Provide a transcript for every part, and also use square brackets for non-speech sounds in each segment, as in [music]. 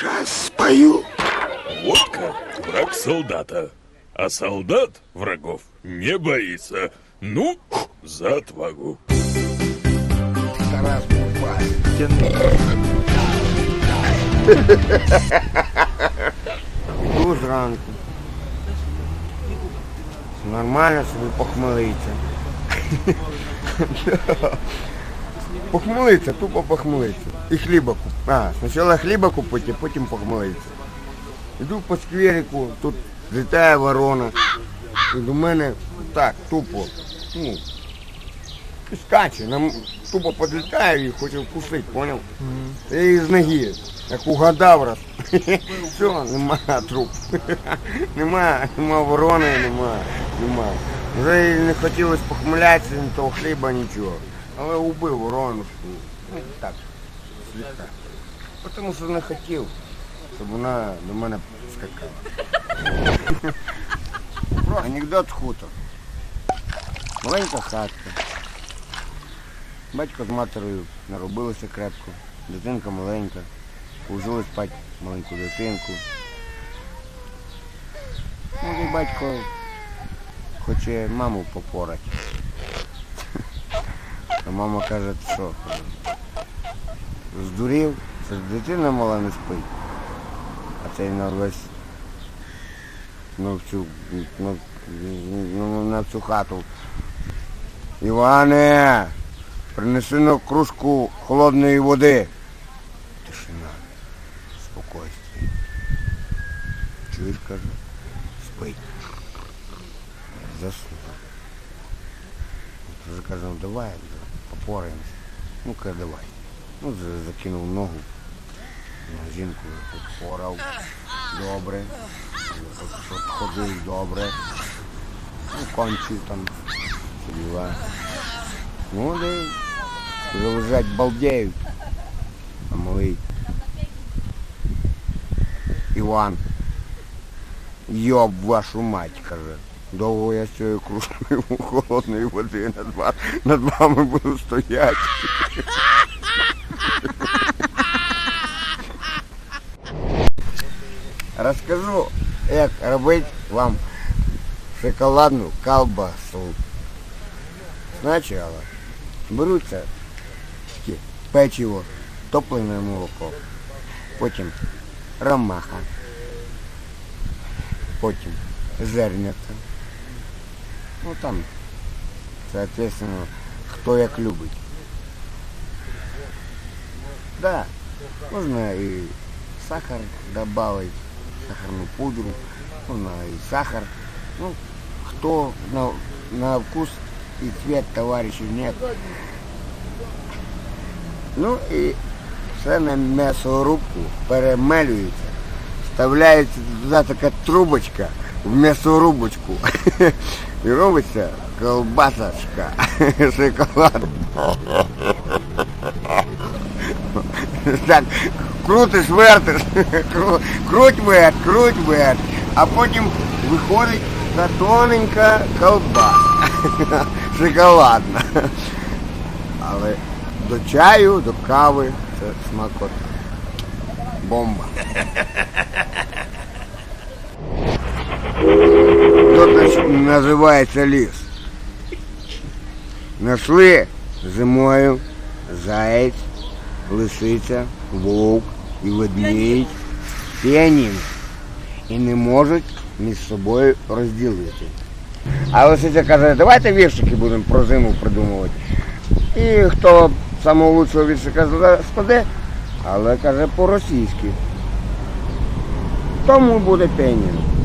Сейчас спою. Водка – враг солдата, а солдат врагов не боится. Ну, за отвагу. Тарас Бульба. Йду зранку. Нормально собі похмелиться. Похмелиться, тупо похмелиться. І хліба куп. А, спочатку хліба купити, а потім похмелиться. Іду по скверику, тут літає ворона. І до мене так, тупо. Ну, і скаче, нам тупо підлітає і хоче вкусити, поняв? Я її з ноги, як угадав раз. [laughs] Все, нема труп. [laughs] нема, нема ворони, нема, нема. Вже не хотілося похмелятися, ні того хліба, нічого. Але убив ворону. Ну, так, слегка. Тому що не хотів, щоб вона до мене скакала. Анекдот хутор. Маленька хатка. Батько з матерою наробилися крепко. Дитинка маленька. Положили спати маленьку дитинку. Ну і батько хоче маму попорати. А мама каже, що? Здурів, це ж дитина мала не спить. А цей на весь ну, в цю, ну, ну, на цю хату. Іване, принеси на кружку холодної води. Тишина, спокойствие. Чуєш, каже, спить. Заснув. Каже, ну давай, вже. Ну каже, давай. Ну, закинув ногу на жінку, попорав. Добре. Ходив добре. Ну, кончив там. діла. Ну, де вже лежать балдеють. А малий Іван. Йоб вашу мать, каже. Довго я з цією кружкою холодної води над, над вами буду стояти. Розкажу, як робити вам шоколадну колбасу. Спочатку беруться печиво, топлене молоко, потім ромаха, потім зернята. Ну там, соответственно, хто як любить. Да, можна і сахар добавить, сахарну пудру, можна і сахар. Ну, хто на, на вкус и цвет товарищей нет. Ну і все на м'ясорубку перемелюється. Вставляється туди така трубочка в м'ясорубочку. [laughs] І робиться колбасочка, [laughs] шоколад. Так, крутиш, вертиш, круть верт, круть верт, а потім виходить та тоненька колбаска. [laughs] Шоколадна. Але до чаю, до кави це смакота. Бомба. Тут називається ліс. Нашли зимою заєць, лисиця, вовк і ведмідь, піаніно. І не можуть між собою розділити. А лисиця каже, давайте віршики будемо про зиму придумувати. І хто самого лучшого віршика складе, але каже по-російськи. Тому буде піаніно.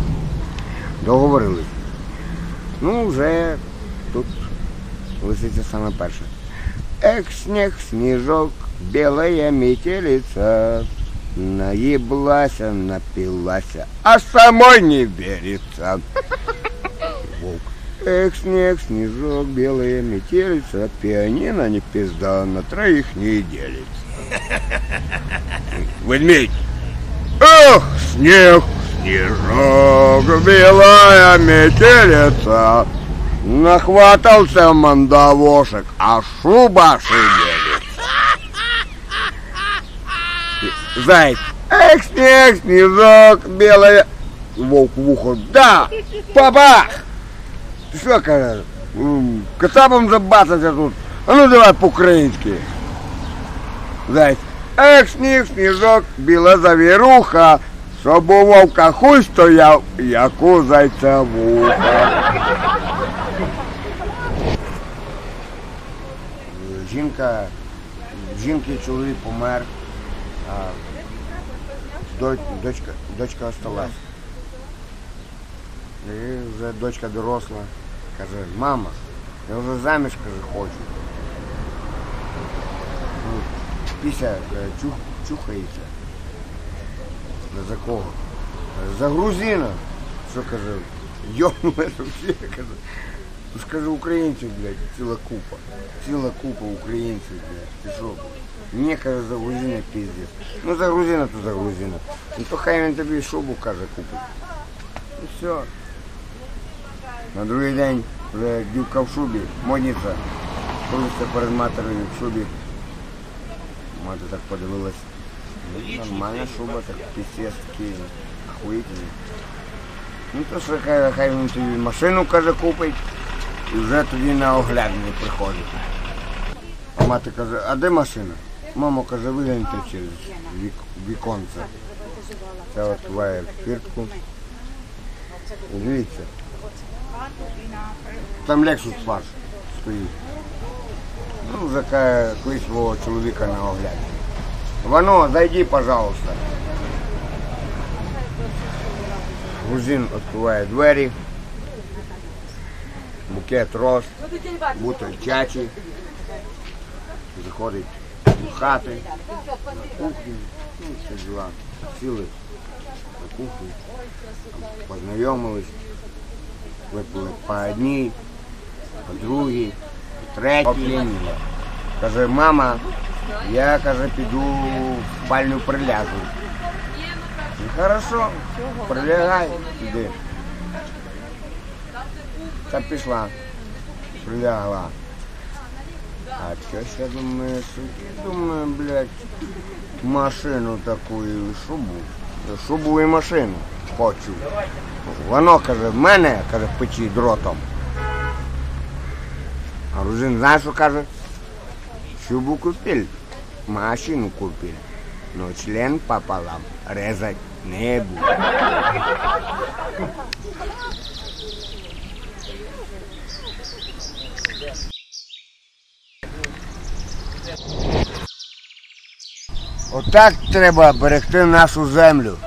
Договорились. Ну, вже тут лисиця саме перша. Эх, снег, снежок, белая метелица, Наеблася, напилася, а самой не верится. Волк. Эх, снег, снежок, белая метелица, Пианино не пизда, на троих не делится. [laughs] Ведмедь. Эх, снег, снежок, белая метелица, Нахватался мандавошек, а шуба шевелится. Заяц. Эх, снег, снежок, белое. Волк в ухо. Да! Папа! Ти що каже? М, Кацапом забацаться тут. А ну давай по-українськи. Зайць. Ех, сніг, сніжок, біла завіруха, Щоб у вовка хуй стояв, як зайця вуха. Жінка, жінки чоловік помер, а до- дочка, дочка осталась. І вже дочка доросла. Каже, мама, я вже заміж каже, хочу. Ну, Піся е, чух, чухається. Ну, За кого? За грузина. Що каже? Йомнула всі, каже. Ну скажи українців, блядь, ціла купа. Ціла купа українців, блядь. Ти що? Мені каже, за грузина піздець. Ну за грузина, то за грузина. Ну то хай він тобі шубу каже купить. І все. На другий день вже дівка в шубі, модниця. Колися перед матерою в шубі. Мати так подивилась. Ну, нормальна шуба, так пісець такий, охуїтельний. Ну то що хай, хай він тобі машину каже купить і вже тоді на оглядний приходить. А мати каже, а де машина? Мама каже, вигляньте через вік, віконце. Це відкриває фіртку. І дивіться. Там Lexus ваш стоїть. Ну, вже колись свого чоловіка на огляді. Вано, зайди, пожалуйста. Грузин відкриває двері. Букет роз, бутиль чачі. Заходить до хати, на кухню, ну, все діла. Сіли на кухню, познайомились, випили по одній, по другій, по третій. Каже, мама, я каже, піду в спальню приляжу. Ну, хорошо, прилягай, іди. Та пішла, прилягла. А що я думаю, що думаю, блядь, машину таку і шубу. Шубу і машину хочу. Воно каже, в мене, каже, печі дротом. А Рузин, знаєш, що каже? Шубу купил, машину купил, но член пополам резать не буду. Отак треба берегти нашу землю.